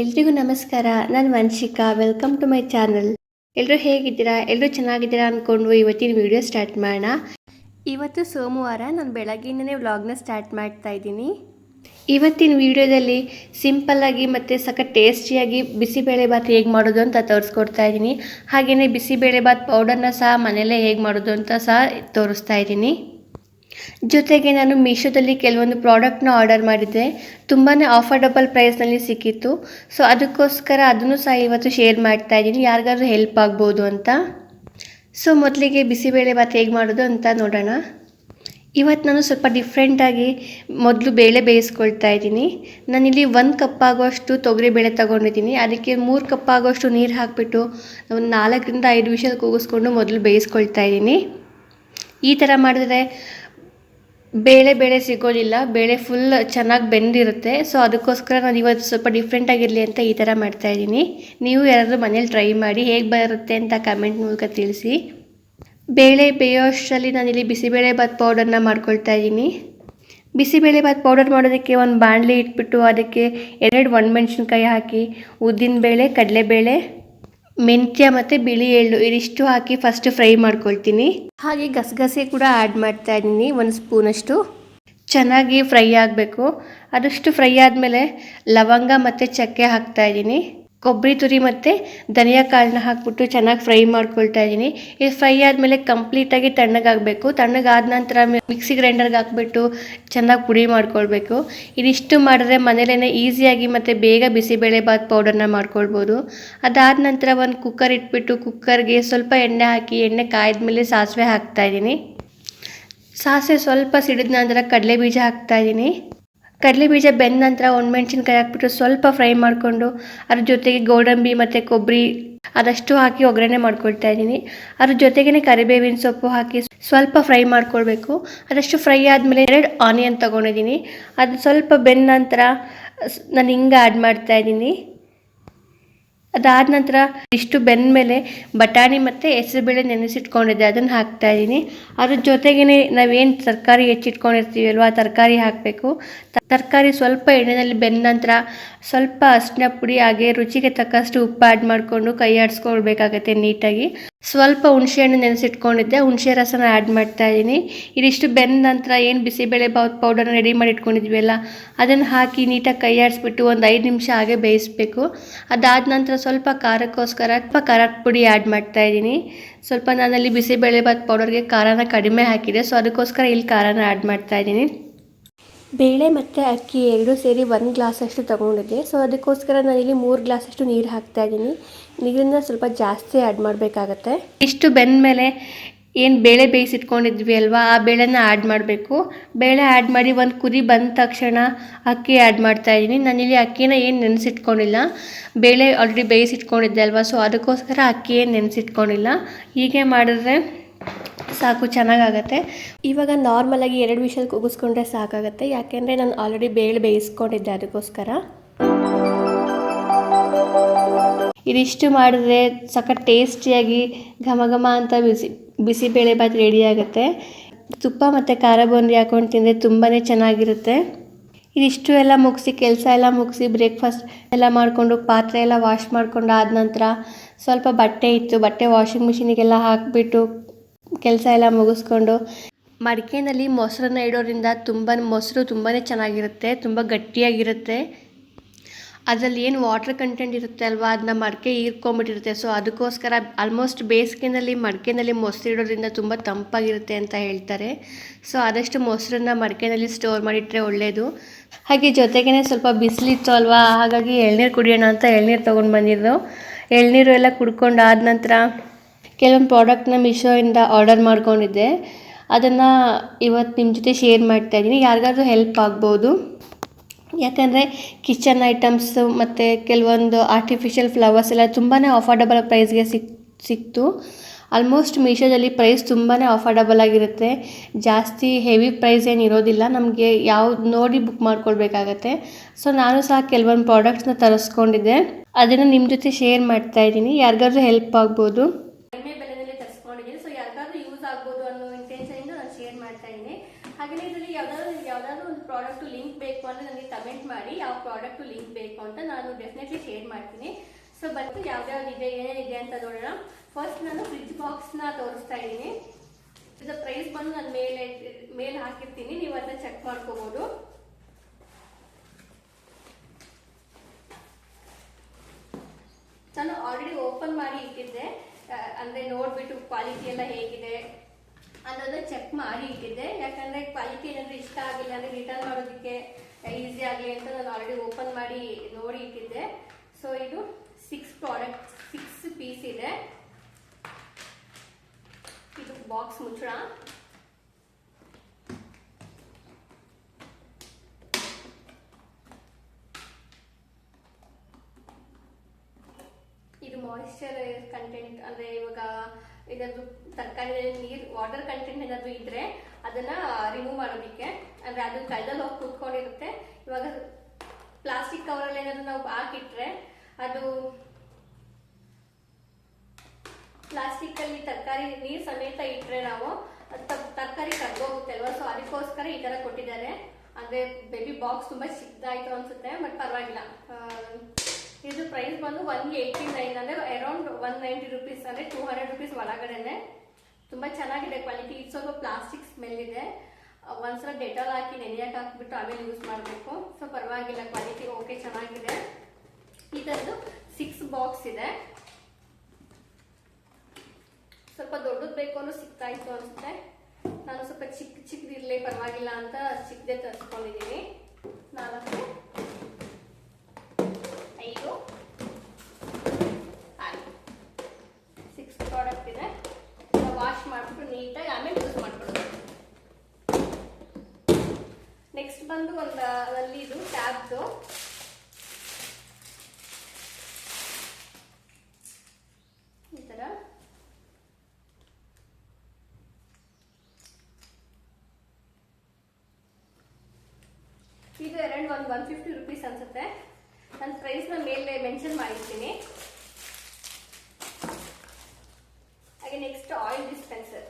ಎಲ್ರಿಗೂ ನಮಸ್ಕಾರ ನಾನು Vanshika welcome to my channel ಎಲ್ಲರೂ ಹೇಗಿದ್ದೀರಾ? ಎಲ್ಲರೂ ಚೆನ್ನಾಗಿದ್ದೀರಾ ಅಂದ್ಕೊಂಡು ಇವತ್ತಿನ ವಿಡಿಯೋ ಸ್ಟಾರ್ಟ್ ಮಾಡೋಣ. ಇವತ್ತು ಸೋಮವಾರ ನಾನು ಬೆಳಗ್ಗೆಯಿಂದನೇ ವ್ಲಾಗ್ನ ಸ್ಟಾರ್ಟ್ ಮಾಡ್ತಾ ಇದ್ದೀನಿ. ಇವತ್ತಿನ ವಿಡಿಯೋದಲ್ಲಿ ಸಿಂಪಲ್ಲಾಗಿ ಮತ್ತು ಸಖತ್ ಟೇಸ್ಟಿಯಾಗಿ ಬಿಸಿಬೇಳೆಭಾತ್ ಹೇಗೆ ಮಾಡೋದು ಅಂತ ತೋರಿಸ್ಕೊಡ್ತಾ ಇದ್ದೀನಿ. ಹಾಗೆಯೇ ಬಿಸಿಬೇಳೆಭಾತ್ ಪೌಡರ್ನ ಸಹ ಮನೆಯಲ್ಲೇ ಹೇಗೆ ಮಾಡೋದು ಅಂತ ಸಹ ತೋರಿಸ್ತಾ ಇದ್ದೀನಿ. ಜೊತೆಗೆ ನಾನು ಮೀಶೋದಲ್ಲಿ ಕೆಲವೊಂದು ಪ್ರಾಡಕ್ಟ್ನ ಆರ್ಡರ್ ಮಾಡಿದ್ದೆ. ತುಂಬಾ ಆಫರ್ಡಬಲ್ ಪ್ರೈಸ್ನಲ್ಲಿ ಸಿಕ್ಕಿತ್ತು. ಸೊ, ಅದಕ್ಕೋಸ್ಕರ ಅದನ್ನು ಸಹ ಇವತ್ತು ಶೇರ್ ಮಾಡ್ತಾ ಇದ್ದೀನಿ. ಯಾರಿಗಾದ್ರೂ ಹೆಲ್ಪ್ ಆಗ್ಬೋದು ಅಂತ. ಸೊ, ಮೊದಲಿಗೆ ಬಿಸಿಬೇಳೆ ಭಾತ್ ಹೇಗೆ ಮಾಡೋದು ಅಂತ ನೋಡೋಣ. ಇವತ್ತು ನಾನು ಸ್ವಲ್ಪ ಡಿಫ್ರೆಂಟಾಗಿ ಮೊದಲು ಬೇಳೆ ಬೇಯಿಸ್ಕೊಳ್ತಾ ಇದ್ದೀನಿ. ನಾನಿಲ್ಲಿ ಒಂದು ತೊಗರಿ ತೊಗರಿಬೇಳೆ ತೊಗೊಂಡಿದ್ದೀನಿ. ಅದಕ್ಕೆ ಮೂರು ಕಪ್ ಆಗೋಷ್ಟು ನೀರು ಹಾಕಿಬಿಟ್ಟು ಒಂದು ನಾಲ್ಕರಿಂದ ಐದು ವಿಷಲ್ ಕೂಗಿಸ್ಕೊಂಡು ಮೊದಲು ಬೇಯಿಸ್ಕೊಳ್ತಾ ಇದ್ದೀನಿ. ಈ ಥರ ಮಾಡಿದ್ರೆ ಬೇಳೆ ಬೇಳೆ ಸಿಗೋದಿಲ್ಲ, ಬೇಳೆ ಫುಲ್ ಚೆನ್ನಾಗಿ ಬೆಂದಿರುತ್ತೆ. ಸೊ ಅದಕ್ಕೋಸ್ಕರ ನಾನು ಇವತ್ತು ಸ್ವಲ್ಪ ಡಿಫ್ರೆಂಟಾಗಿರಲಿ ಅಂತ ಈ ಥರ ಮಾಡ್ತಾಯಿದ್ದೀನಿ ನೀವು ಯಾರಾದರೂ ಮನೇಲಿ ಟ್ರೈ ಮಾಡಿ ಹೇಗೆ ಬರುತ್ತೆ ಅಂತ ಕಮೆಂಟ್ ಮೂಲಕ ತಿಳಿಸಿ. ಬೇಳೆ ಬೇಯೋಷ್ಟರಲ್ಲಿ ನಾನಿಲ್ಲಿ ಬಿಸಿಬೇಳೆ ಭಾತ್ ಪೌಡರ್ನ ಮಾಡ್ಕೊಳ್ತಾ ಇದ್ದೀನಿ. ಬಿಸಿಬೇಳೆ ಭಾತ್ ಪೌಡರ್ ಮಾಡೋದಕ್ಕೆ ಒಂದು ಬಾಣಲಿ ಇಟ್ಬಿಟ್ಟು ಅದಕ್ಕೆ ಎರಡು ಒಣಮೆಣ್ಸಿನ್ಕಾಯಿ ಹಾಕಿ ಉದ್ದಿನಬೇಳೆ ಕಡಲೆಬೇಳೆ ಮೆಂತ್ಯ ಮತ್ತು ಬಿಳಿ ಎಳ್ಳು ಇದಿಷ್ಟು ಹಾಕಿ ಫಸ್ಟ್ ಫ್ರೈ ಮಾಡ್ಕೊಳ್ತೀನಿ. ಹಾಗೆ ಗಸಗಸೆ ಕೂಡ ಆ್ಯಡ್ ಮಾಡ್ತಾ ಇದ್ದೀನಿ ಒಂದು ಸ್ಪೂನಷ್ಟು ಚೆನ್ನಾಗಿ ಫ್ರೈ ಆಗಬೇಕು. ಅದಷ್ಟು ಫ್ರೈ ಆದಮೇಲೆ ಲವಂಗ ಮತ್ತು ಚಕ್ಕೆ ಹಾಕ್ತಾ ಇದ್ದೀನಿ. ಕೊಬ್ಬರಿ ತುರಿ ಮತ್ತು ಧನಿಯಾ ಕಾಳನ್ನ ಹಾಕ್ಬಿಟ್ಟು ಚೆನ್ನಾಗಿ ಫ್ರೈ ಮಾಡ್ಕೊಳ್ತಾ ಇದ್ದೀನಿ. ಇದು ಫ್ರೈ ಆದಮೇಲೆ ಕಂಪ್ಲೀಟಾಗಿ ತಣ್ಣಗಾಗಬೇಕು ತಣ್ಣಗಾದ ನಂತರ ಮಿಕ್ಸಿ ಗ್ರೈಂಡರ್ಗೆ ಹಾಕ್ಬಿಟ್ಟು ಚೆನ್ನಾಗಿ ಪುಡಿ ಮಾಡ್ಕೊಳ್ಬೇಕು. ಇದಿಷ್ಟು ಮಾಡಿದ್ರೆ ಮನೇಲೇ ಈಸಿಯಾಗಿ ಮತ್ತು ಬೇಗ ಬಿಸಿಬೇಳೆಬಾತ್ ಪೌಡರ್ನ ಮಾಡ್ಕೊಳ್ಬೋದು. ಅದಾದ ನಂತರ ಒಂದು ಕುಕ್ಕರ್ ಇಟ್ಬಿಟ್ಟು ಕುಕ್ಕರ್ಗೆ ಸ್ವಲ್ಪ ಎಣ್ಣೆ ಹಾಕಿ, ಎಣ್ಣೆ ಕಾಯ್ದ ಸಾಸಿವೆ ಹಾಕ್ತಾಯಿದ್ದೀನಿ ಸಾಸಿವೆ ಸ್ವಲ್ಪ ಸಿಡಿದ ನಂತರ ಕಡಲೆ ಬೀಜ ಹಾಕ್ತಾ ಕಡಲೆ ಬೀಜ ಬೆಂದ ನಂತರ ಒಣಮೆಣ್ಸಿನ್ಕಾಯಿ ಹಾಕ್ಬಿಟ್ಟು ಸ್ವಲ್ಪ ಫ್ರೈ ಮಾಡಿಕೊಂಡು ಅದ್ರ ಜೊತೆಗೆ ಗೋಡಂಬಿ ಮತ್ತು ಕೊಬ್ಬರಿ ಅದಷ್ಟು ಹಾಕಿ ಒಗ್ಗರಣೆ ಮಾಡ್ಕೊಳ್ತಾ ಇದ್ದೀನಿ. ಅದ್ರ ಜೊತೆಗೇ ಕರಿಬೇವಿನ ಸೊಪ್ಪು ಹಾಕಿ ಸ್ವಲ್ಪ ಫ್ರೈ ಮಾಡ್ಕೊಳ್ಬೇಕು. ಅದಷ್ಟು ಫ್ರೈ ಆದಮೇಲೆ ಎರಡು ಆನಿಯನ್ ತೊಗೊಂಡಿದ್ದೀನಿ. ಅದು ಸ್ವಲ್ಪ ಬೆಂದ ನಂತರ ನಾನು ಹಿಂಗೆ ಆ್ಯಡ್ ಮಾಡ್ತಾ ಇದ್ದೀನಿ. ಅದಾದ ನಂತರ ಇಷ್ಟು ಬೆಂದ ಮೇಲೆ ಬಟಾಣಿ ಮತ್ತು ಹೆಸರುಬೇಳೆ ನೆನೆಸಿಟ್ಕೊಂಡಿದ್ದೆ. ಅದನ್ನು ಹಾಕ್ತಾ ಇದ್ದೀನಿ. ಅದ್ರ ಜೊತೆಗೇ ನಾವೇನು ತರಕಾರಿ ಹೆಚ್ಚಿಟ್ಕೊಂಡಿರ್ತೀವಿ ಅಲ್ವಾ ತರಕಾರಿ ಹಾಕಬೇಕು. ತರಕಾರಿ ಸ್ವಲ್ಪ ಎಣ್ಣೆಯಲ್ಲಿ ಬೆಂದ ನಂತರ ಸ್ವಲ್ಪ ಅರಿಶಿನ ಪುಡಿ ಹಾಗೆ ರುಚಿಗೆ ತಕ್ಕಷ್ಟು ಉಪ್ಪು ಆ್ಯಡ್ ಮಾಡಿಕೊಂಡು ಕೈ ಆಡಿಸ್ಕೊಳ್ಬೇಕಾಗತ್ತೆ ನೀಟಾಗಿ. ಸ್ವಲ್ಪ ಹುಣಸೆಹಣ್ಣು ನೆನೆಸಿಟ್ಕೊಂಡಿದ್ದೆ. ಹುಣಸೆ ರಸನ ಆ್ಯಡ್ ಮಾಡ್ತಾ ಇದ್ದೀನಿ ಇದಿಷ್ಟು ಬೆಂದ ನಂತರ ಏನು ಬಿಸಿಬೇಳೆ ಬಾತ್ ಪೌಡರ್ನ ರೆಡಿ ಮಾಡಿ ಇಟ್ಕೊಂಡಿದ್ವಿ ಅಲ್ಲ, ಅದನ್ನು ಹಾಕಿ ನೀಟಾಗಿ ಕೈ ಆಡಿಸ್ಬಿಟ್ಟು ಒಂದು ಐದು ನಿಮಿಷ ಹಾಗೆ ಬೇಯಿಸಬೇಕು. ಅದಾದ ನಂತರ ಸ್ವಲ್ಪ ಖಾರಕ್ಕೋಸ್ಕರ ಸ್ವಲ್ಪ ಖಾರದ ಪುಡಿ ಆ್ಯಡ್ ಮಾಡ್ತಾ ಇದ್ದೀನಿ ಸ್ವಲ್ಪ ನಾನಲ್ಲಿ ಬಿಸಿಬೇಳೆ ಬಾತ್ ಪೌಡರ್ಗೆ ಖಾರನ ಕಡಿಮೆ ಹಾಕಿದೆ. ಸೊ ಅದಕ್ಕೋಸ್ಕರ ಇಲ್ಲಿ ಖಾರನ ಆ್ಯಡ್ ಮಾಡ್ತಾ ಇದ್ದೀನಿ ಬೇಳೆ ಮತ್ತು ಅಕ್ಕಿ ಎರಡೂ ಸೇರಿ ಒಂದು ಗ್ಲಾಸಷ್ಟು ತೊಗೊಂಡಿದ್ದೆ. ಸೊ ಅದಕ್ಕೋಸ್ಕರ ನಾನಿಲ್ಲಿ ಮೂರು ಗ್ಲಾಸಷ್ಟು ನೀರು ಹಾಕ್ತಾ ಇದ್ದೀನಿ. ನೀರನ್ನು ಸ್ವಲ್ಪ ಜಾಸ್ತಿ ಆ್ಯಡ್ ಮಾಡಬೇಕಾಗತ್ತೆ. ಇಷ್ಟು ಬೆಂದ ಮೇಲೆ ಏನು ಬೇಳೆ ಬೇಯಿಸಿಟ್ಕೊಂಡಿದ್ವಿ ಅಲ್ವಾ, ಆ ಬೇಳೆನ ಆ್ಯಡ್ ಮಾಡಬೇಕು. ಬೇಳೆ ಆ್ಯಡ್ ಮಾಡಿ ಒಂದು ಕುದಿ ಬಂದ ತಕ್ಷಣ ಅಕ್ಕಿ ಆ್ಯಡ್ ಮಾಡ್ತಾ ಇದ್ದೀನಿ. ನಾನಿಲ್ಲಿ ಅಕ್ಕಿನ ಏನು ನೆನೆಸಿಟ್ಕೊಂಡಿಲ್ಲ. ಬೇಳೆ ಆಲ್ರೆಡಿ ಬೇಯಿಸಿಟ್ಕೊಂಡಿದ್ದೆ ಅಲ್ವಾ ಸೊ ಅದಕ್ಕೋಸ್ಕರ ಅಕ್ಕಿ ಏನು ನೆನೆಸಿಟ್ಕೊಂಡಿಲ್ಲ. ಹೀಗೆ ಮಾಡಿದ್ರೆ ಸಾಕು, ಚೆನ್ನಾಗಾಗತ್ತೆ. ಇವಾಗ ನಾರ್ಮಲಾಗಿ ಎರಡು ವಿಷಲ್ ಕೂಗಿಸ್ಕೊಂಡ್ರೆ ಸಾಕಾಗತ್ತೆ. ಯಾಕೆಂದರೆ ನಾನು ಆಲ್ರೆಡಿ ಬೇಳೆ ಬೇಯಿಸ್ಕೊಂಡಿದ್ದೆ ಅದಕ್ಕೋಸ್ಕರ. ಇದಿಷ್ಟು ಮಾಡಿದ್ರೆ ಸಖತ್ ಟೇಸ್ಟಿಯಾಗಿ ಘಮ ಘಮ ಅಂತ ಬಿಸಿ ಬೇಳೆ ಭಾತ್ ರೆಡಿ ಆಗುತ್ತೆ. ತುಪ್ಪ ಮತ್ತು ಖಾರ ಬೂಂದಿ ಹಾಕೊಂಡು ತಿಂದರೆ ತುಂಬಾ ಚೆನ್ನಾಗಿರುತ್ತೆ. ಇದಿಷ್ಟು ಎಲ್ಲ ಮುಗಿಸಿ, ಕೆಲಸ ಎಲ್ಲ ಮುಗಿಸಿ ಬ್ರೇಕ್ಫಾಸ್ಟ್ ಎಲ್ಲ ಮಾಡಿಕೊಂಡು, ಪಾತ್ರೆ ಎಲ್ಲ ವಾಶ್ ಮಾಡ್ಕೊಂಡು ಆದ ನಂತರ ಸ್ವಲ್ಪ ಬಟ್ಟೆ ಇತ್ತು, ಬಟ್ಟೆ ವಾಷಿಂಗ್ ಮಿಷಿನಿಗೆಲ್ಲ ಹಾಕಿಬಿಟ್ಟು ಕೆಲಸ ಎಲ್ಲ ಮುಗಿಸ್ಕೊಂಡು ಮಡಿಕೆಯಲ್ಲಿ ಮೊಸರನ್ನ ಇಡೋದ್ರಿಂದ ತುಂಬ ಮೊಸರು ತುಂಬಾ ಚೆನ್ನಾಗಿರುತ್ತೆ, ತುಂಬ ಗಟ್ಟಿಯಾಗಿರುತ್ತೆ. ಅದರಲ್ಲಿ ಏನು ವಾಟರ್ ಕಂಟೆಂಟ್ ಇರುತ್ತೆ ಅಲ್ವಾ? ಅದನ್ನ ಮಡಿಕೆ ಹೀರ್ಕೊಂಬಿಟ್ಟಿರುತ್ತೆ ಸೊ ಅದಕ್ಕೋಸ್ಕರ ಆಲ್ಮೋಸ್ಟ್ ಬೇಸಿಗೆನಲ್ಲಿ ಮಡಿಕೆನಲ್ಲಿ ಮೊಸರು ಇಡೋದ್ರಿಂದ ತುಂಬ ತಂಪಾಗಿರುತ್ತೆ ಅಂತ ಹೇಳ್ತಾರೆ. ಸೊ ಆದಷ್ಟು ಮೊಸರನ್ನ ಮಡಿಕೆನಲ್ಲಿ ಸ್ಟೋರ್ ಮಾಡಿಟ್ಟರೆ ಒಳ್ಳೆಯದು ಹಾಗೆ ಜೊತೆಗೇ ಸ್ವಲ್ಪ ಬಿಸಿಲಿತ್ತು ಅಲ್ವಾ? ಹಾಗಾಗಿ ಎಳ್ನೀರು ಕುಡಿಯೋಣ ಅಂತ ಎಳ್ನೀರು ತೊಗೊಂಡು ಬಂದಿದ್ದು. ಎಳ್ನೀರು ಎಲ್ಲ ಕುಡ್ಕೊಂಡು ಆದ ನಂತರ ಕೆಲವೊಂದು ಪ್ರಾಡಕ್ಟ್ನ ಮಿಶೋಯಿಂದ ಆರ್ಡರ್ ಮಾಡ್ಕೊಂಡಿದ್ದೆ. ಅದನ್ನು ಇವತ್ತು ನಿಮ್ಮ ಜೊತೆ ಶೇರ್ ಮಾಡ್ತಾ ಇದ್ದೀನಿ. ಯಾರಿಗಾದ್ರೂ ಹೆಲ್ಪ್ ಆಗ್ಬೋದು. ಯಾಕಂದರೆ ಕಿಚನ್ ಐಟಮ್ಸು ಮತ್ತು ಕೆಲವೊಂದು ಆರ್ಟಿಫಿಷಿಯಲ್ ಫ್ಲವರ್ಸ್ ಎಲ್ಲ ತುಂಬಾ ಅಫೋರ್ಡಬಲ್ ಪ್ರೈಸ್ಗೆ ಸಿಕ್, ಸಿಕ್ತು. ಆಲ್ಮೋಸ್ಟ್ ಮೀಶೋದಲ್ಲಿ ಪ್ರೈಸ್ ತುಂಬಾ ಅಫೋರ್ಡಬಲ್ ಆಗಿರುತ್ತೆ. ಜಾಸ್ತಿ ಹೆವಿ ಪ್ರೈಸ್ ಏನು ಇರೋದಿಲ್ಲ. ನಮಗೆ ಯಾವ್ದು ನೋಡಿ ಬುಕ್ ಮಾಡ್ಕೊಳ್ಬೇಕಾಗತ್ತೆ. ಸೊ ನಾನು ಸಹ ಕೆಲವೊಂದು ಪ್ರಾಡಕ್ಟ್ಸ್ನ ತರಿಸ್ಕೊಂಡಿದ್ದೆ. ಅದನ್ನು ನಿಮ್ಮ ಜೊತೆ ಶೇರ್ ಮಾಡ್ತಾ ಇದ್ದೀನಿ. ಯಾರಿಗಾದ್ರೂ ಹೆಲ್ಪ್ ಆಗ್ಬೋದು. ಕಡಿಮೆ ಬೆಲೆನಲ್ಲಿ ತರಿಸ್ಕೊಂಡಿದ್ದೀನಿ. ಸೊ ಯಾರಿಗಾದ್ರೂ ಯೂಸ್ ಆಗ್ಬೋದು ಅನ್ನೋ ಇಂಟೆನ್ಷನ್ ಇಂದ ನಾನು ಶೇರ್ ಮಾಡ್ತಾ ಇದ್ದೀನಿ. ಹಾಗೆಯೇ ಇದರಲ್ಲಿ ಯಾವ್ದಾದ್ರು ಯಾವ್ದಾದ್ರು ಒಂದು ಪ್ರಾಡಕ್ಟ್ ಲಿಂಕ್ ಬೇಕು ಅಂದರೆ ನನಗೆ ಕಮೆಂಟ್ ಮಾಡಿ. ಯಾವ ಪ್ರಾಡಕ್ಟ್ ಲಿಂಕ್ ಬೇಕು ಅಂತ ನಾನು ಡೆಫಿನೆಟ್ಲಿ ಶೇರ್ ಮಾಡ್ತೀನಿ. ಸೊ ಬಂದು ಇದೆ ಏನೇನಿದೆ ಅಂತ ನೋಡೋಣ. ಫಸ್ಟ್ ನಾನು ಫ್ರಿಜ್ ಬಾಕ್ಸ್ನ ತೋರಿಸ್ತಾ ಇದ್ದೀನಿ. ಇದರ ಪ್ರೈಸ್ ಬಂದು ನಾನು ಮೇಲೆ ಮೇಲೆ ಹಾಕಿರ್ತೀನಿ. ನೀವು ಅದನ್ನ ಚೆಕ್ ಮಾಡ್ಕೋಬಹುದು ನಾನು ಆಲ್ರೆಡಿ ಓಪನ್ ಮಾಡಿ ಇಟ್ಟಿದ್ದೆ. ಅಂದ್ರೆ ನೋಡ್ಬಿಟ್ಟು ಕ್ವಾಲಿಟಿ ಎಲ್ಲ ಹೇಗಿದೆ ಅನ್ನೋದು ಚೆಕ್ ಮಾಡಿ ಇಟ್ಟಿದ್ದೆ. ಯಾಕಂದ್ರೆ ಕ್ವಾಲಿಟಿ ಏನಾದ್ರು ಇಷ್ಟ ಆಗಿಲ್ಲ ಅಂದ್ರೆ ರಿಟರ್ನ್ ಮಾಡೋದಕ್ಕೆ ಈಸಿ ಆಗಲಿ ಅಂತ ನಾನು ಆಲ್ರೆಡಿ ಓಪನ್ ಮಾಡಿ ನೋಡಿ ಇಟ್ಟಿದ್ದೆ. ಸೊ ಇದು ಸಿಕ್ಸ್ ಪ್ರಾಡಕ್ಟ್ ಸಿಕ್ಸ್ ಪೀಸ್ ಇದೆ. ಇದು ಬಾಕ್ಸ್ ಮುಚ್ಚಳ ಇದು ಮಾಯಿಶ್ಚರ್ ಕಂಟೆಂಟ್ ಅಂದ್ರೆ ಇವಾಗ ಏನಾದ್ರು ತರಕಾರಿ ನೀರು ವಾಟರ್ ಕಂಟೆಂಟ್ ಏನಾದ್ರು ಇದ್ರೆ ಅದನ್ನ ರಿಮೂವ್ ಮಾಡೋದಿಕ್ಕೆ. ಅಂದ್ರೆ ಅದು ಕೈದಲ್ಲಿ ಹೋಗಿ ಕೂತ್ಕೊಂಡಿರುತ್ತೆ. ಇವಾಗ ಪ್ಲಾಸ್ಟಿಕ್ ಕವರಲ್ಲಿ ಏನಾದ್ರು ನಾವು ಹಾಕಿಟ್ರೆ ಅದು ಪ್ಲಾಸ್ಟಿಕ್ ಅಲ್ಲಿ ತರಕಾರಿ, ನೀರ್ ಸಮೇತ ಇಟ್ರೆ ನಾವು ತರಕಾರಿ ಕರ್ಗೋಗುತ್ತೆ ಅಲ್ವಾ? ಸೊ ಅದಕ್ಕೋಸ್ಕರ ಈ ತರ ಕೊಟ್ಟಿದ್ದಾರೆ. ಅಂದ್ರೆ ಬೇಬಿ ಬಾಕ್ಸ್ ತುಂಬಾ ಚಿಕ್ಕದಾಯ್ತು ಅನ್ಸುತ್ತೆ ಬಟ್ ಪರವಾಗಿಲ್ಲ. ಇದು ಪ್ರೈಸ್ ಬಂದು ಒನ್ ಏಯ್ಟಿ ನೈನ್ ಅಂದ್ರೆ ಅರೌಂಡ್ ಒನ್ ನೈಂಟಿ ರುಪೀಸ್ ಅಂದ್ರೆ ಟೂ ಹಂಡ್ರೆಡ್ ರುಪೀಸ್ ಒಳಗಡೆನೆ. ತುಂಬಾ ಚೆನ್ನಾಗಿದೆ ಕ್ವಾಲಿಟಿ ಇದು ಸ್ವಲ್ಪ ಪ್ಲಾಸ್ಟಿಕ್ ಸ್ಮೆಲ್ ಇದೆ ಒಂದ್ಸಲ ಡೆಟಾಲ್ ಹಾಕಿ ನೆನೆಯಕ್ಕೆ ಹಾಕ್ಬಿಟ್ಟು ಆಮೇಲೆ ಯೂಸ್ ಮಾಡಬೇಕು. ಸೊ ಪರವಾಗಿಲ್ಲ ಕ್ವಾಲಿಟಿ ಓಕೆ ಚೆನ್ನಾಗಿದೆ. ಇದರದ್ದು ಸಿಕ್ಸ್ ಬಾಕ್ಸ್ ಇದೆ. ಸ್ವಲ್ಪ ದೊಡ್ಡದು ಬೇಕು ಅನ್ನೋ ಸಿಗ್ತಾ ಇತ್ತು ಅನ್ಸುತ್ತೆ. ನಾನು ಸ್ವಲ್ಪ ಚಿಕ್ಕ ಚಿಕ್ಕದಿರ್ಲಿ ಪರವಾಗಿಲ್ಲ ಅಂತ ಚಿಕ್ಕದೇ ತರಿಸ್ಕೊಂಡಿದ್ದೀನಿ ನಾಲ್ಕು ಐದು ಆರು ಸಿಕ್ಸ್ ಪ್ರಾಡಕ್ಟ್ ಇದೆ ವಾಶ್ ಮಾಡಿಬಿಟ್ಟು ನೀಟಾಗಿ ಆಮೇಲೆ ಯೂಸ್ ಮಾಡ್ಕೊಳ್ಳೋದು ನೆಕ್ಸ್ಟ್ ಬಂದು ಒಂದು ಅಲ್ಲಿ ಇದು ಟ್ಯಾಬ್ದು ಈ ಥರ ಇದು ಎರಡು ಒಂದು ಒನ್ ಫಿಫ್ಟಿ ರುಪೀಸ್ ಅನ್ಸುತ್ತೆ ನನ್ನ ಪ್ರೈಸ್ನ ಮೇಲೆ ಮೆನ್ಷನ್ ಮಾಡಿರ್ತೀನಿ ಹಾಗೆ ನೆಕ್ಸ್ಟ್ ಆಯಿಲ್ ಡಿಸ್ಪೆನ್ಸರ್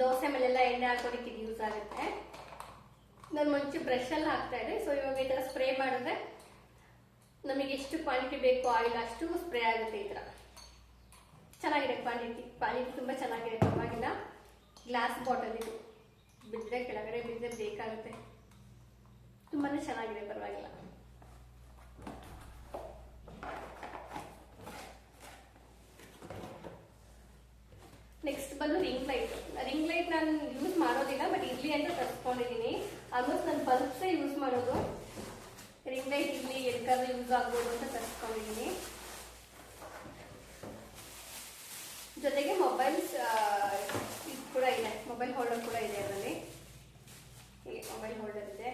ದೋಸೆ ಮೇಲೆಲ್ಲ ಎಣ್ಣೆ ಹಾಕೋದಕ್ಕೆ ಇದು ಯೂಸ್ ಆಗುತ್ತೆ. ನಾನು ಮುಂಚೆ ಬ್ರಷ್ ಅಲ್ಲಿ ಹಾಕ್ತಾ ಇದ್ದೆ ಸೊ ಇವಾಗ ಈ ಥರ ಸ್ಪ್ರೇ ಮಾಡಿದ್ರೆ ನಮಗೆ ಎಷ್ಟು ಕ್ವಾಲಿಟಿ ಬೇಕು ಆಯಿಲ್ ಅಷ್ಟು ಸ್ಪ್ರೇ ಆಗುತ್ತೆ ಈ ಥರ ಚೆನ್ನಾಗಿದೆ ಕ್ವಾಲಿಟಿ ಕ್ವಾಲಿಟಿ ತುಂಬ ಚೆನ್ನಾಗಿದೆ, ಪರವಾಗಿಲ್ಲ. ಗ್ಲಾಸ್ ಬಾಟಲ್ ಇದು. ಬಿದ್ದರೆ ಕೆಳಗಡೆ ಬಿದ್ದರೆ ಬೇಕಾಗುತ್ತೆ. ತುಂಬಾ ಚೆನ್ನಾಗಿದೆ, ಪರವಾಗಿಲ್ಲ. ನೆಕ್ಸ್ಟ್ ಬಂದು ರಿಂಗ್ ಲೈಟ್ ರಿಂಗ್ ಲೈಟ್ ನಾನು ಯೂಸ್ ಮಾಡೋದಿಲ್ಲ ಬಟ್ ಇರ್ಲಿ ಅಂತ ತರಿಸ್ಕೊಂಡಿದ್ದೀನಿ ಆಲ್ಮೋಸ್ಟ್ ನಾನು ಬಲ್ಬ್ಸೇ ಯೂಸ್ ಮಾಡೋದು. ರಿಂಗ್ ಲೈಟ್ ಇರ್ಲಿ ಎದಕ್ಕಾದ್ರೂ ಯೂಸ್ ಆಗ್ಬೋದು ಅಂತ ತರಿಸ್ಕೊಂಡಿದ್ದೀನಿ ಜೊತೆಗೆ ಮೊಬೈಲ್ಸ್ ಇದು ಕೂಡ ಇದೆ. ಮೊಬೈಲ್ ಹೋಲ್ಡರ್ ಕೂಡ ಇದೆ ಅದರಲ್ಲಿ. ಮೊಬೈಲ್ ಹೋಲ್ಡರ್ ಇದೆ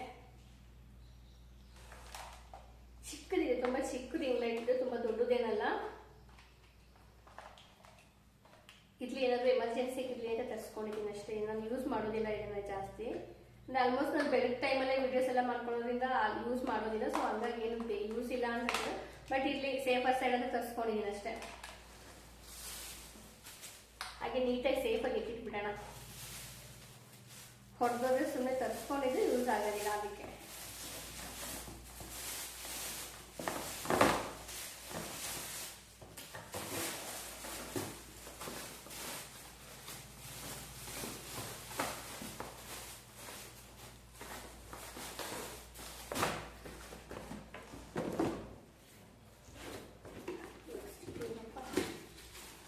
ಚಿಕ್ಕದಿದೆ ತುಂಬಾ ಚಿಕ್ಕದು ರಿಂಗ್ ಲೈಟ್ ಇದೆ ತುಂಬಾ ದೊಡ್ಡದೇನಲ್ಲ ಇಡ್ಲಿ ಏನಾದರೂ ಎಮರ್ಜೆನ್ಸಿ ಇರಲಿ ಅಂತ ತರಿಸ್ಕೊಂಡಿದ್ದೀನಿ ಅಷ್ಟೇ ನಾನು ಯೂಸ್ ಮಾಡೋದಿಲ್ಲ ಇದನ್ನ ಜಾಸ್ತಿ. ಅಂದ್ರೆ ಆಲ್ಮೋಸ್ಟ್ ನಾನು ಬೆಳಗ್ಗೆ ಟೈಮಲ್ಲೇ ವಿಡಿಯೋಸ್ ಎಲ್ಲ ಮಾಡ್ಕೊಳ್ಳೋದ್ರಿಂದ ಯೂಸ್ ಮಾಡೋದಿಲ್ಲ ಸೊ ಹಂಗಾಗಿ ಏನು ಯೂಸ್ ಇಲ್ಲ ಅಂತ ಬಟ್ ಇಲ್ಲಿ ಸೇಫರ್ ಸೈಡ್ ಅಂತ ತರಿಸ್ಕೊಂಡಿದ್ದೀನಿ ಅಷ್ಟೇ. ಹಾಗೆ ನೀಟಾಗಿ ಸೇಫಾಗಿ ಇಟ್ಟಿಟ್ಬಿಡೋಣ. ಹೊಡೆದೋದ್ರೆ ಸುಮ್ಮನೆ ತರಿಸ್ಕೊಂಡಿದ್ದು ಯೂಸ್ ಆಗೋದಿಲ್ಲ ಅದಕ್ಕೆ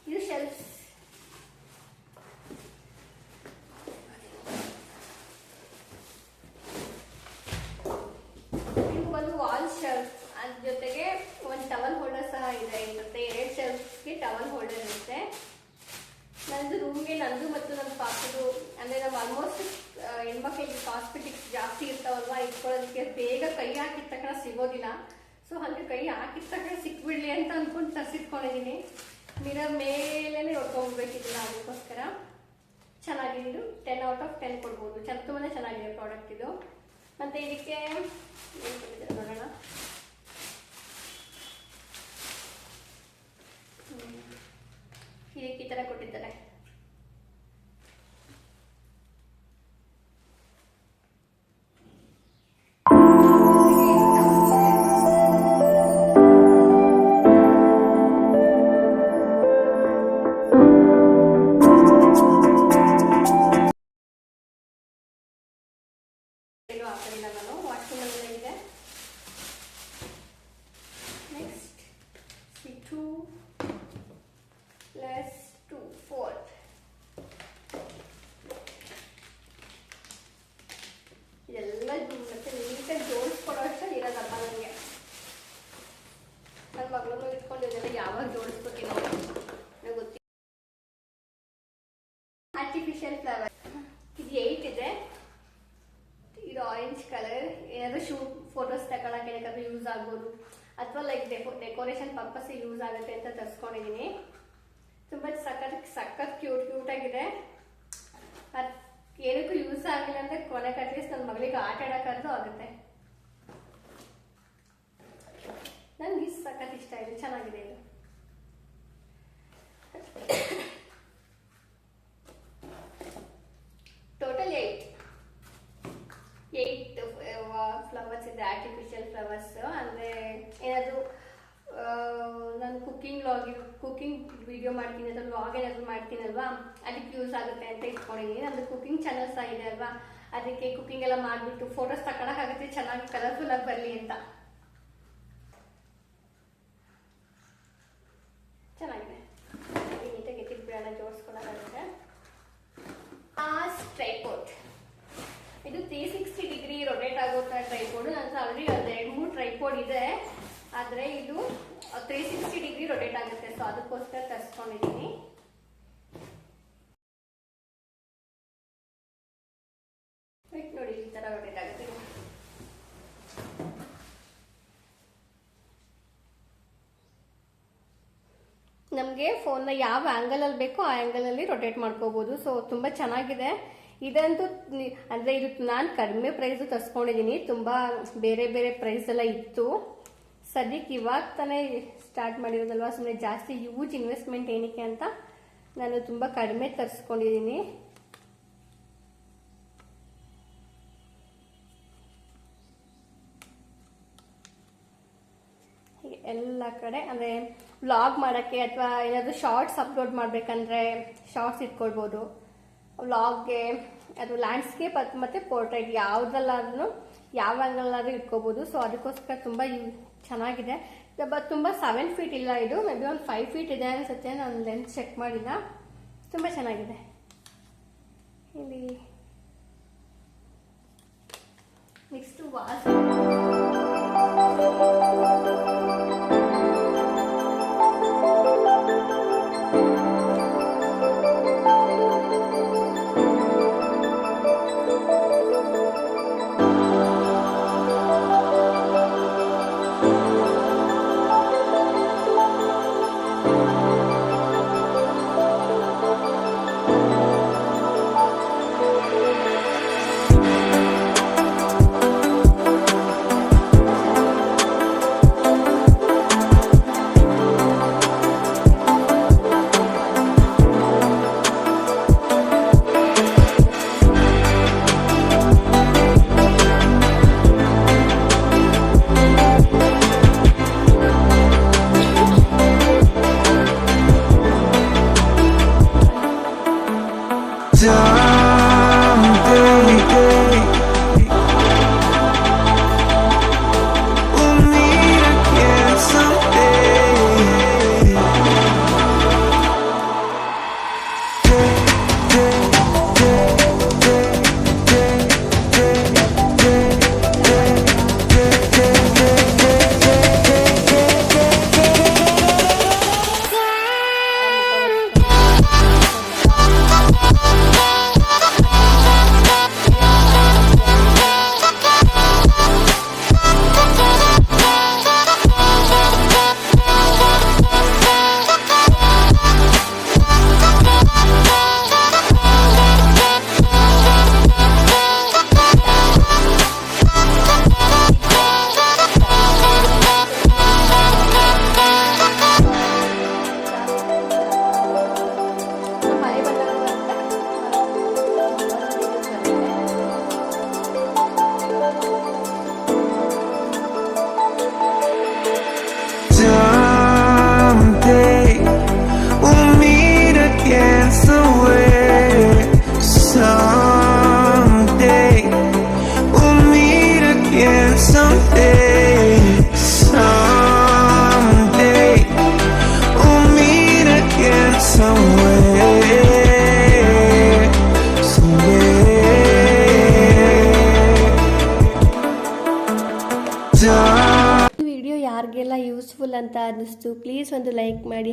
ಇದು ಶೆಲ್ಫ್ಸ್ ಇದು ಬಂದು ವಾಲ್ ಶೆಲ್ಫ್ ಅದ್ರ ಜೊತೆಗೆ ಒಂದು ಟವಲ್ ಹೋಲ್ಡರ್ ಸಹ ಇದೆ ಇರುತ್ತೆ ಎರಡು ಶೆಲ್ಫ್ಗೆ ಟವಲ್ ಹೋಲ್ಡರ್ ಇರುತ್ತೆ ನಂದು ರೂಮ್ಗೆ ನಂದು ಮತ್ತು ನನ್ನ ಪಾಪದು ಅಂದರೆ ನಾವು ಆಲ್ಮೋಸ್ಟ್ ಹೆಣ್ಮಕ್ಳಿಗೆ ಕಾಸ್ಮೆಟಿಕ್ಸ್ ಜಾಸ್ತಿ ಇರ್ತಾವಲ್ವ ಇಟ್ಕೊಳ್ಳೋದಕ್ಕೆ ಬೇಗ ಕೈ ಹಾಕಿದ ತಕ್ಷಣ ಸೊ ಹಾಗೆ ಕೈ ಹಾಕಿದ ತಕ್ಷಣ ಸಿಕ್ಬಿಡ್ಲಿ ಅಂತ ಅಂದ್ಕೊಂಡು ತರಿಸಿಟ್ಕೊಂಡಿದ್ದೀನಿ ಮಿರರ್ ಮೇಲೆ ನೋಡ್ಕೊಂಡ್ಬೇಕಿದ್ದಿಲ್ಲ ಅದಕ್ಕೋಸ್ಕರ. ಚೆನ್ನಾಗಿದ್ದು. ಟೆನ್ ಔಟ್ ಆಫ್ ಟೆನ್ ಕೊಡ್ಬೋದು. ಚೆನ್ನ ಚೆನ್ನಾಗಿದೆ ಪ್ರಾಡಕ್ಟ್ ಇದು. ಮತ್ತೆ ಇದಕ್ಕೆ ನೋಡೋಣ. ಏನು ಹಾಕಲಿಲ್ಲ ನಾನು ವಾಟ್ಸಲ್ಲಿ ಇದೆ next C two plus two four ಇದೆಲ್ಲ ಮತ್ತೆ ನೀಟಾಗಿ ಜೋಡಿಸ್ಕೊಡೋ ಅಷ್ಟೇ ಇರೋದಪ್ಪ ನನಗೆ ನನ್ನ ಮಗಳನ್ನು ಇಟ್ಕೊಂಡು ಇದೆಲ್ಲ ಯಾವಾಗ ಜೋಡಿಸ್ಕೊತೀನಿ ನನಗೆ ಗೊತ್ತಿಲ್ಲ ಆರ್ಟಿಫಿಷಿಯಲ್ ಫ್ಲವರ್ ಇದು ಏಯ್ಟ್ ಇದೆ ಇದು ಆರೆಂಜ್ ಕಲರ್ ಏನಾದರೂ ಶೂ ಫೋಟೋಸ್ ತಗೊಳಕ್ಕೆ ಬೇಕಾದ್ರೆ ಯೂಸ್ ಆಗ್ಬೋದು. ಅಥವಾ like deco decoration purpose use ಆಗುತ್ತೆ ಅಂತ ತರಿಸ್ಕೊಂಡಿದ್ದೀನಿ ತುಂಬ ಸಖತ್ ಸಖತ್ ಕ್ಯೂಟ್ ಕ್ಯೂಟ್ ಆಗಿದೆ. ಅದು ಏನಕ್ಕೂ ಯೂಸ್ ಆಗಿಲ್ಲ ಅಂದ್ರೆ ಕೊನೆ ಅಟ್ಲೀಸ್ಟ್ ನನ್ನ ಮಗಳಿಗೆ ಆಟ ಆಡೋಕ್ಕಾದ್ರೂ ಆಗುತ್ತೆ. ನನಗೆ ಸಖತ್ ಇಷ್ಟ ಇದೆ. ಚೆನ್ನಾಗಿದೆ ಇದು ಟೋಟಲ್ ಏಯ್ಟ್ ಏಯ್ಟ್ ಫ್ಲವರ್ಸ್ ಇದೆ ಆರ್ಟಿಫಿಷಿಯಲ್ ಫ್ಲವರ್ಸ್ ಅಂದರೆ ಏನಾದರೂ ನಾನು ಕುಕ್ಕಿಂಗ್ ಲಾಗ್ ಕುಕ್ಕಿಂಗ್ ವಿಡಿಯೋ ಮಾಡ್ತೀನಿ, ಅಥವಾ ಲಾಗ್ ಏನಾದರೂ ಮಾಡ್ತೀನಲ್ವಾ ಅದಕ್ಕೆ ಯೂಸ್ ಆಗುತ್ತೆ ಅಂತ ಇಟ್ಕೊಂಡಿದ್ದೀನಿ ನಮ್ಮದು ಕುಕ್ಕಿಂಗ್ ಚಾನಲ್ ಸಹ ಇದೆ ಅಲ್ವಾ? ಅದಕ್ಕೆ ಕುಕ್ಕಿಂಗ್ ಎಲ್ಲ ಮಾಡಿಬಿಟ್ಟು ಫೋಟೋಸ್ ತಗೊಳಕ್ಕಾಗುತ್ತೆ ಚೆನ್ನಾಗಿ ಕಲರ್ಫುಲ್ ಆಗಿ ಬರಲಿ ಅಂತ ಚೆನ್ನಾಗಿದೆ ನೀಟಾಗಿ ಎತ್ತಿಟ್ಬಿಡೋಣ ಜೋಡಿಸ್ಕೊಳಕ್ಕಾಗುತ್ತೆ ಲಾಸ್ಟ್ ಟ್ರೈಪೋರ್ಟ್ ಇದು ತ್ರೀ ಸಿಕ್ಸ್ಟಿ ರೊಟೇಟ್ ಆಗೋ ಥರ ನನ್ನ ಆಲ್ರೆಡಿ ಅದು ಎರಡು ಮೂರು ಟ್ರೈಪೋರ್ಡ್ ಇದೆ. ಆದರೆ ಇದು ತ್ರೀ ಸಿಕ್ಸ್ಟಿ ಡಿಗ್ರಿ ರೊಟೇಟ್ ಆಗುತ್ತೆ. ಸೊ ಅದಕ್ಕೋಸ್ಕರ ತರಿಸ್ಕೊಂಡಿದ್ದೀನಿ ನೋಡಿ, ಈ ಥರ ರೊಟೇಟ್ ಆಗುತ್ತೆ. ನಮಗೆ ಫೋನ್ನ ಯಾವ ಆ್ಯಂಗಲಲ್ಲಿ ಬೇಕೋ ಆ ಆ್ಯಂಗಲಲ್ಲಿ ರೊಟೇಟ್ ಮಾಡ್ಕೋಬೋದು. ಸೊ ತುಂಬ ಚೆನ್ನಾಗಿದೆ. ಇದಂತೂ ಅಂದರೆ ಇದು ನಾನು ಕಡಿಮೆ ಪ್ರೈಸು ತರಿಸ್ಕೊಂಡಿದ್ದೀನಿ ತುಂಬ ಬೇರೆ ಬೇರೆ ಪ್ರೈಸ್ ಎಲ್ಲ ಇತ್ತು. ಸದ್ಯಕ್ಕೆ ಇವಾಗ ತಾನೇ ಸ್ಟಾರ್ಟ್ ಮಾಡಿರೋದಲ್ವಾ ಸುಮ್ಮನೆ ಜಾಸ್ತಿ ಯೂಜ್ ಇನ್ವೆಸ್ಟ್ಮೆಂಟ್ ಏನಕ್ಕೆ ಅಂತ ನಾನು ತುಂಬ ಕಡಿಮೆ ತರಿಸ್ಕೊಂಡಿದ್ದೀನಿ ಎಲ್ಲ ಕಡೆ, ಅಂದರೆ ವ್ಲಾಗ್ ಮಾಡೋಕ್ಕೆ ಅಥವಾ ಏನಾದರೂ ಶಾರ್ಟ್ಸ್ ಅಪ್ಲೋಡ್ ಮಾಡಬೇಕಂದ್ರೆ ಶಾರ್ಟ್ಸ್ ಇಟ್ಕೊಳ್ಬೋದು. ವ್ಲಾಗ್ಗೆ ಅದು ಲ್ಯಾಂಡ್ಸ್ಕೇಪ್ ಅದು ಮತ್ತು ಪೋರ್ಟ್ರೇಟ್ ಯಾವುದಲ್ಲಾದ್ರೂ ಯಾವ ಆ್ಯಂಗಲ್ಲಾದ್ರೂ ಇಟ್ಕೋಬೋದು. ಸೊ ಅದಕ್ಕೋಸ್ಕರ ತುಂಬ ಚೆನ್ನಾಗಿದೆ. ಬಟ್ ತುಂಬ ಸೆವೆನ್ ಫೀಟ್ ಇಲ್ಲ ಇದು. ಮೇ ಬಿ ಒಂದು ಫೈವ್ ಫೀಟ್ ಇದೆ ಅನಿಸುತ್ತೆ. ನಾನು ಲೆನ್ಸ್ ಚೆಕ್ ಮಾಡಿಲ್ಲ. ತುಂಬ ಚೆನ್ನಾಗಿದೆ. ಇಲ್ಲಿ. ನೆಕ್ಸ್ಟು ವಾಸ್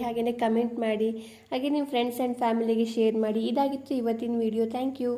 ಹಾಗೆಯೇ ಕಮೆಂಟ್ ಮಾಡಿ, ಹಾಗೆ ನಿಮ್ಮ ಫ್ರೆಂಡ್ಸ್ ಆ್ಯಂಡ್ ಫ್ಯಾಮಿಲಿಗೆ ಶೇರ್ ಮಾಡಿ. ಇದಾಗಿತ್ತು ಇವತ್ತಿನ ವಿಡಿಯೋ ಥ್ಯಾಂಕ್ ಯು